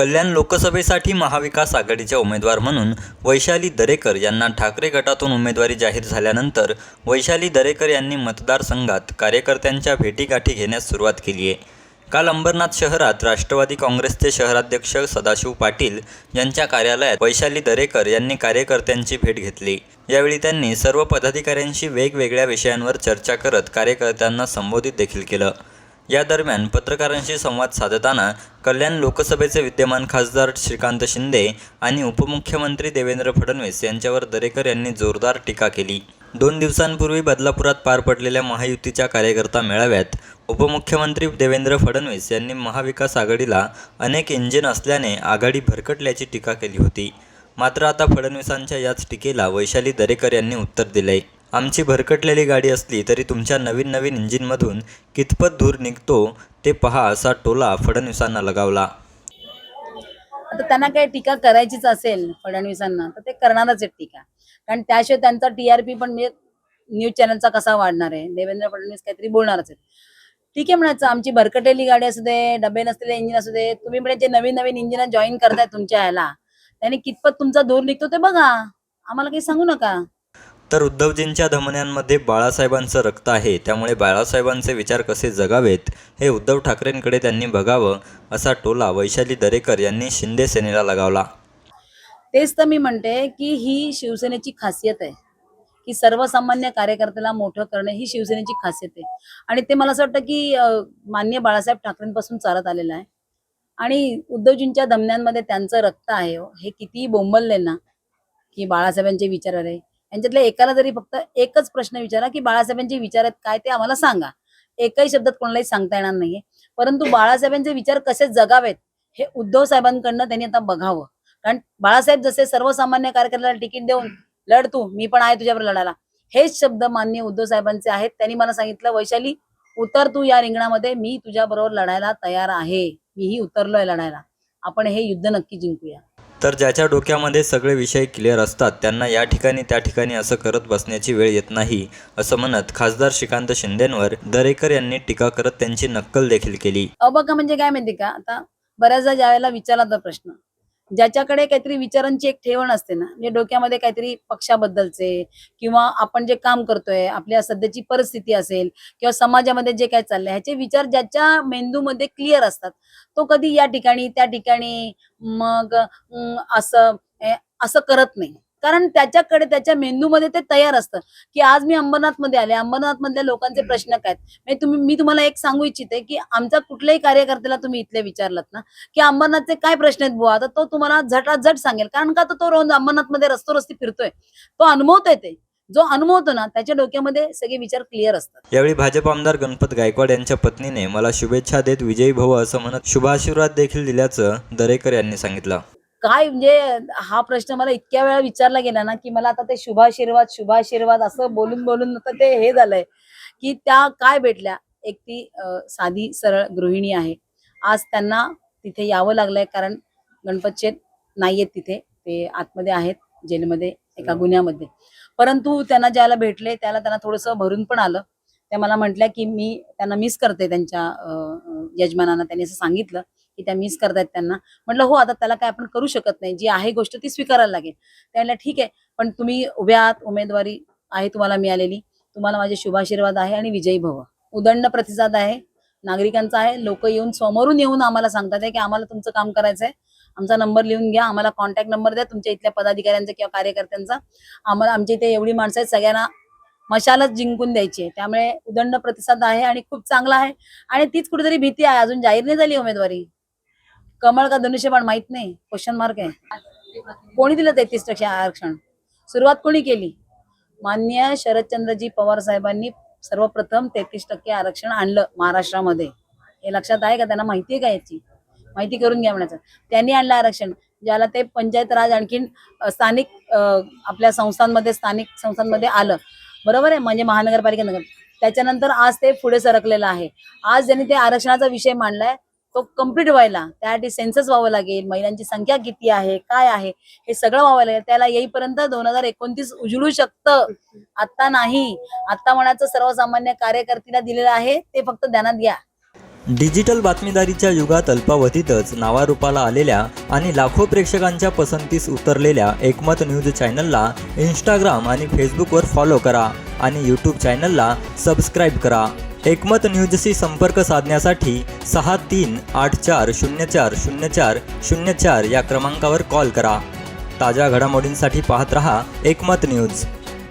कल्याण लोकसभेसाठी महाविकास आघाडीच्या उमेदवार म्हणून वैशाली दरेकर यांना ठाकरे गटातून उमेदवारी जाहीर झाल्यानंतर वैशाली दरेकर यांनी मतदारसंघात कार्यकर्त्यांच्या भेटीगाठी घेण्यास सुरुवात केली आहे. काल अंबरनाथ शहरात राष्ट्रवादी काँग्रेसचे शहराध्यक्ष सदाशिव पाटील यांच्या कार्यालयात वैशाली दरेकर यांनी कार्यकर्त्यांची भेट घेतली. यावेळी त्यांनी सर्व पदाधिकाऱ्यांशी वेगवेगळ्या विषयांवर चर्चा करत कार्यकर्त्यांना संबोधित देखील केलं. या दरम्यान पत्रकारांशी संवाद साधताना कल्याण लोकसभेचे विद्यमान खासदार श्रीकांत शिंदे आणि उपमुख्यमंत्री देवेंद्र फडणवीस यांच्यावर दरेकर यांनी जोरदार टीका केली. दोन दिवसांपूर्वी बदलापुरात पार पडलेल्या महायुतीच्या कार्यकर्ता मेळाव्यात उपमुख्यमंत्री देवेंद्र फडणवीस यांनी महाविकास आघाडीला अनेक इंजिन असल्याने आघाडी भरकटल्याची टीका केली होती. मात्र आता फडणवीसांच्या याच टीकेला वैशाली दरेकर यांनी उत्तर दिले आमची भरकटलेली गाडी असली तरी तुमच्या नवीन नवीन इंजिनमधून कितपत धूर निघतो ते पहा असा टोला फडणवीसांना लगावला. आता त्यांना काही टीका करायचीच असेल फडणवीसांना तर ते करणारच आहेत टीका. कारण त्याशिवाय त्यांचा टीआरपी पण म्हणजे न्यूज चॅनलचा कसा वाढणार आहे? देवेंद्र फडणवीस काहीतरी बोलणारच आहेत. ठीक आहे म्हणायचं आमची भरकटलेली गाडी असू दे डबे नसलेले इंजिन असू दे तुम्ही म्हणजे जे नवीन नवीन इंजिन जॉईन करताय तुमच्या ह्याला त्याने कितपत तुमचा धूर निघतो ते बघा. आम्हाला काही सांगू नका. तर उद्धवजींच्या धमन्यांमध्ये बाळासाहेबांचं रक्त आहे. त्यामुळे बाळासाहेबांचे विचार कसे जगावेत हे उद्धव ठाकरेंकडे त्यांनी बघावं असा टोला वैशाली दरेकर यांनी शिंदे सेनेला लगावला. तेच तर मी म्हणते की ही शिवसेनेची खासियत आहे. की सर्वसामान्य कार्यकर्त्याला मोठं करणं ही शिवसेनेची खासियत आहे. आणि ते मला असं वाटतं की मान्य बाळासाहेब ठाकरेंपासून चालत आलेलं आहे. आणि उद्धवजींच्या धमन्यांमध्ये त्यांचं रक्त आहे हो. हे कितीही बोंबलले ना की बाळासाहेबांचे विचार आहे यांच्यातल्या एकाला जरी फक्त एकच प्रश्न विचारा की बाळासाहेबांचे विचार आहेत काय ते आम्हाला सांगा. एकही शब्दात कोणालाही सांगता येणार नाहीये. परंतु बाळासाहेबांचे विचार कसे जगावेत हे उद्धव साहेबांकडनं त्यांनी आता बघावं. कारण बाळासाहेब जसे सर्वसामान्य कार्यकर्त्याला तिकीट देऊन लढ तू मी पण आहे तुझ्यावर लढायला. हेच शब्द मान्य उद्धव साहेबांचे आहेत. त्यांनी मला सांगितलं वैशाली उतर तू या रिंगणामध्ये मी तुझ्या बरोबर लढायला तयार आहे. मीही उतरलोय लढायला. आपण हे युद्ध नक्की जिंकूया. तर ज्याच्या डोक्यामध्ये सगळे विषय क्लिअर असतात त्यांना या ठिकाणी त्या ठिकाणी असं करत बसण्याची वेळ येत नाही असं म्हणत खासदार श्रीकांत शिंदेंवर दरेकर यांनी टीका करत त्यांची नक्कल देखील केली. अबका म्हणजे काय माहिती का? आता बऱ्याचदा ज्यावेळेला विचारला तर प्रश्न. ज्याच्याकडे काहीतरी विचारांची एक ठेवण असते ना म्हणजे डोक्यामध्ये काहीतरी पक्षाबद्दलचे किंवा आपण जे काम करतोय आपल्या सध्याची परिस्थिती असेल किंवा समाजामध्ये जे काय चाललंय ह्याचे विचार ज्याच्या मेंदूमध्ये क्लिअर असतात तो कधी या ठिकाणी त्या ठिकाणी मग असं असं करत नाही. कारण त्याच्याकडे त्याच्या मेंदूमध्ये ते तयार असतं. की आज मी अंबरनाथमध्ये आले. अंबरनाथ मधल्या लोकांचे प्रश्न काय? म्हणजे तुम्ही मी तुम्हाला एक सांगू इच्छिते की आमच्या कुठल्याही कार्यकर्त्याला तुम्ही इथले विचारलात ना की अंबरनाथचे काय प्रश्न आहेत बुवा? तर तो तुम्हाला झटाझट सांगेल. कारण का तर तो रोज अंबरनाथमध्ये रस्तो रस्ती फिरतोय? तो अनुभवतोय ते. जो अनुभवतो ना त्याच्या डोक्यामध्ये सगळे विचार क्लिअर असतात. यावेळी भाजप आमदार गणपत गायकवाड यांच्या पत्नीने मला शुभेच्छा देत विजयी भव असं म्हणत शुभाशीर्वाद देखील दिल्याचं दरेकर यांनी सांगितलं. काय म्हणजे हा प्रश्न मला इतक्या वेळा विचारला गेला ना की मला आता ते शुभाशीर्वाद शुभाशीर्वाद असं बोलून बोलून आता ते हे झालंय की त्या काय भेटल्या? एक ती साधी सरळ गृहिणी आहे. आज त्यांना तिथे यावं लागलंय कारण गणपतचे नाहीयेत तिथे. ते आतमध्ये आहेत जेलमध्ये एका गुन्ह्यामध्ये. परंतु त्यांना ज्याला भेटले त्याला त्यांना थोडंसं भरून पण आलं. त्या मला म्हटल्या की मी त्यांना मिस करते त्यांच्या यजमानांना. त्यांनी असं सांगितलं की त्या मिस करतायत त्यांना. म्हटलं हो आता त्याला काय आपण करू शकत नाही. जी आहे गोष्ट ती स्वीकारायला लागेल. त्याला ठीक आहे पण तुम्ही उभ्या आहात उमेदवारी आहे तुम्हाला मिळालेली. तुम्हाला माझे शुभाशीर्वाद आहे आणि विजयी भव. उदंड प्रतिसाद आहे नागरिकांचा आहे. लोक येऊन समोरून येऊन आम्हाला सांगतात की आम्हाला तुमचं काम करायचं आहे. आमचा नंबर लिहून घ्या. आम्हाला कॉन्टॅक्ट नंबर द्या. तुमच्या इथल्या पदाधिकाऱ्यांचा किंवा कार्यकर्त्यांचा. आम्हाला आमच्या इथे एवढी माणसं आहेत सगळ्यांना मशालच जिंकून द्यायची आहे. त्यामुळे उदंड प्रतिसाद आहे आणि खूप चांगला आहे. आणि तीच कुठेतरी भीती आहे. अजून जाहीर नाही झाली उमेदवारी. कमळ का धनुष्यबाण माहीत नाही? क्वेश्चन मार्क आहे. कोणी दिलं तेहतीस टक्के आरक्षण? सुरुवात कोणी केली? मान्य शरदचंद्रजी पवार साहेबांनी सर्वप्रथम तेहतीस टक्के आरक्षण आणलं महाराष्ट्रामध्ये. हे लक्षात आहे का? त्यांना माहिती आहे का याची? माहिती करून घ्या म्हणायचं. त्यांनी आणलं आरक्षण ज्याला ते पंचायत राज आणखीन स्थानिक आपल्या संस्थांमध्ये स्थानिक संस्थांमध्ये आलं. बरोबर आहे? म्हणजे महानगरपालिका नगर. त्याच्यानंतर आज ते पुढे सरकलेलं आहे. आज ज्यांनी ते आरक्षणाचा विषय मांडलाय तो कंप्लीट व्हायला. त्यासाठी सेन्सस व्हावं लागेल महिलांची संख्या किती आहे काय आहे हे सगळं व्हावं लागेल. त्याला येईपर्यंत दोन हजार एकोणतीस उजळू शकतं. आता नाही. आता म्हणायचं सर्वसामान्य कार्यकर्तीला दिलेलं आहे ते फक्त ध्यानात घ्या. डिजिटल बातमीदारीच्या युगात अल्पावधीतच नावारूपाला आलेल्या आणि लाखो प्रेक्षकांच्या पसंतीस उतरलेल्या एकमत न्यूज चॅनलला इंस्टाग्राम आणि फेसबुकवर फॉलो करा आणि यूट्यूब चॅनलला सबस्क्राईब करा. एकमत न्यूजशी संपर्क साधण्यासाठी सहा तीन आठ चार शून्य चार शून्य चार शून्य चार या क्रमांकावर कॉल करा. ताज्या घडामोडींसाठी पाहत रहा एकमत न्यूज.